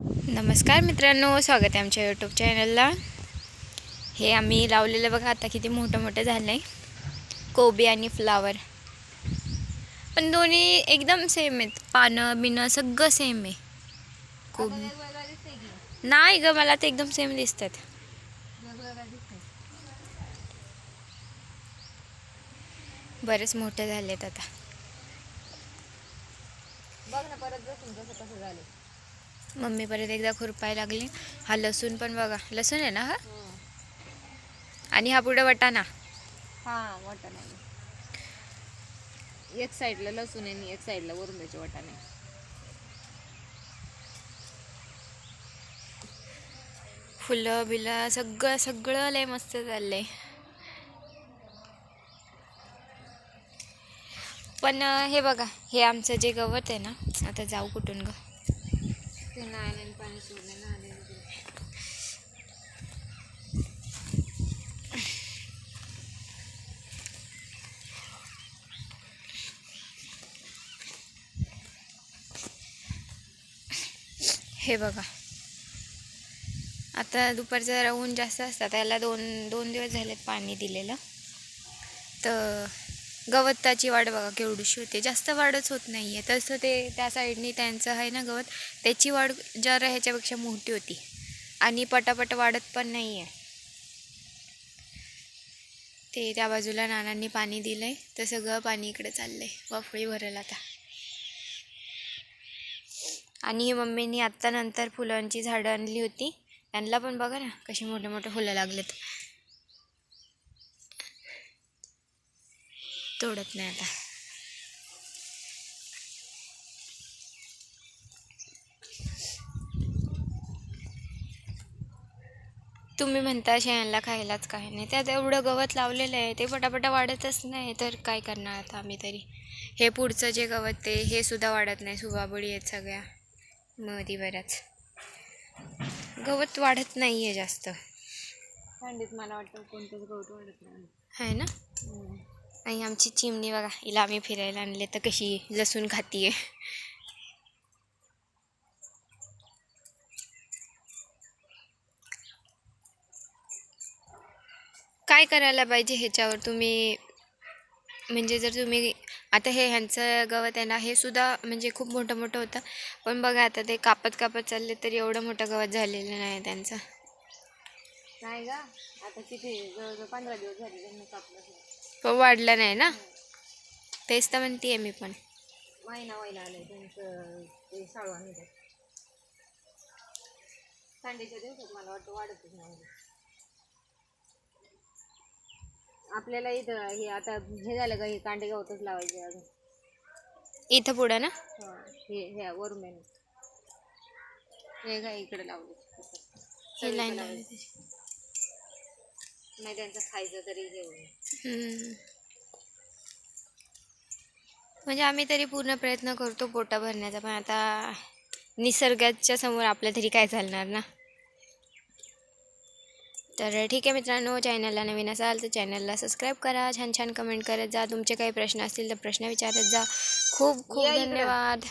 नमस्कार मित्रांनो स्वागत आहे आमच्या यूट्यूब चॅनलला हे आम्ही लावलेलं बघा आता किती मोठं मोठं झालं आहे कोबी आणि फ्लावर. पण दोन्ही एकदम सेम आहेत. पानं बिनं सगळं सेम आहे. कोबी नाही ग मला ते एकदम सेम दिसतात. बरेच मोठे झालेत आता. बघ ना परत कसं कसं झालं मम्मी परत एकदा खुरपाय लागली. हा लसूण पण बघा. लसूण आहे ना हा? आणि हा पुढे वटाणा. हा वाटाणा. एक साईडला लसूण आहे आणि एक साईडला वरुंदाचे वाटाणे. फुलं बिलं सगळं सगळं लय मस्त चाललंय. पण हे बघा हे आमचं जे गवत आहे ना आता जाऊ कुठून ग? ते नाण्याने पाणी सोडलं ना आले हे बघा. आता दुपारचं जरा ऊन जास्त असतात त्याला दोन दोन दिवस झालेत पाणी दिलेलं. तर गवताची वाढ बघा केवढीशी होते. जास्त वाढच होत नाही आहे तसं ते त्या साईडनी त्यांचं आहे ना गवत त्याची वाढ जरा ह्याच्यापेक्षा मोठी होती. आणि पटापट वाढत पण नाही आहे ते त्या बाजूला नानांनी पाणी दिलं आहे तर सगळं पाणी इकडे चाललं आहे वाफळी भरेल आता. आणि मम्मीनी आत्ता नंतर फुलांची झाडं आणली होती. त्यांना पण बघा ना कशी मोठे मोठे फुलं लागलेत. तोडत नाही आता. तुम्ही म्हणता शेणाला खायलाच काय नाही. त्यात एवढं गवत लावलेलं आहे ते पटापटा वाढतच नाही तर काय करणार आता आम्ही तरी? हे पुढचं जे गवत ते हे सुद्धा वाढत नाही. सुबाबळी आहेत सगळ्या. मधी बऱ्याच गवत वाढत नाही आहे जास्त. थंडीत मला वाटतं कोणतंच गवत वाढत नाही. आहे ना? आणि आमची चिमणी बघा हिला आम्ही फिरायला आणले. तर कशी लसूण खातीये. काय करायला पाहिजे ह्याच्यावर तुम्ही? म्हणजे जर तुम्ही आता हे ह्यांचं गवत आहे ना हे सुद्धा म्हणजे खूप मोठं मोठं होतं. पण बघा आता ते कापत कापत चालले तर एवढं मोठं गवत झालेलं नाही त्यांचं. नाही का आता किती जवळजवळ पंधरा दिवस झाले त्यांनी कापलं. पण वाढलं नाही ना? तेच तर म्हणते मी पण. त्यांचं ते थंडीच्या दिवसात मला वाटतं वाढतच नाही आपल्याला इथं हे आता हे झालं का हे कांडे गवतच लावायचे अजून. इथं पुढं ना? हा, हे वरून आहे ना. हे काय इकडे लावले ही लाईन लावली नाही त्यांचं खायचं तरी. म्हणजे आम्ही तरी पूर्ण प्रयत्न करतो पोटा भरण्याचा पण आता निसर्गाच्या समोर आपल्या तरी काय चालणार ना? तर ठीक आहे मित्रांनो चॅनलला नवीन असाल तर चॅनलला सबस्क्राईब करा. छान छान कमेंट करत जा. तुमचे काही प्रश्न असतील तर प्रश्न विचारत जा. खूप खूप. धन्यवाद.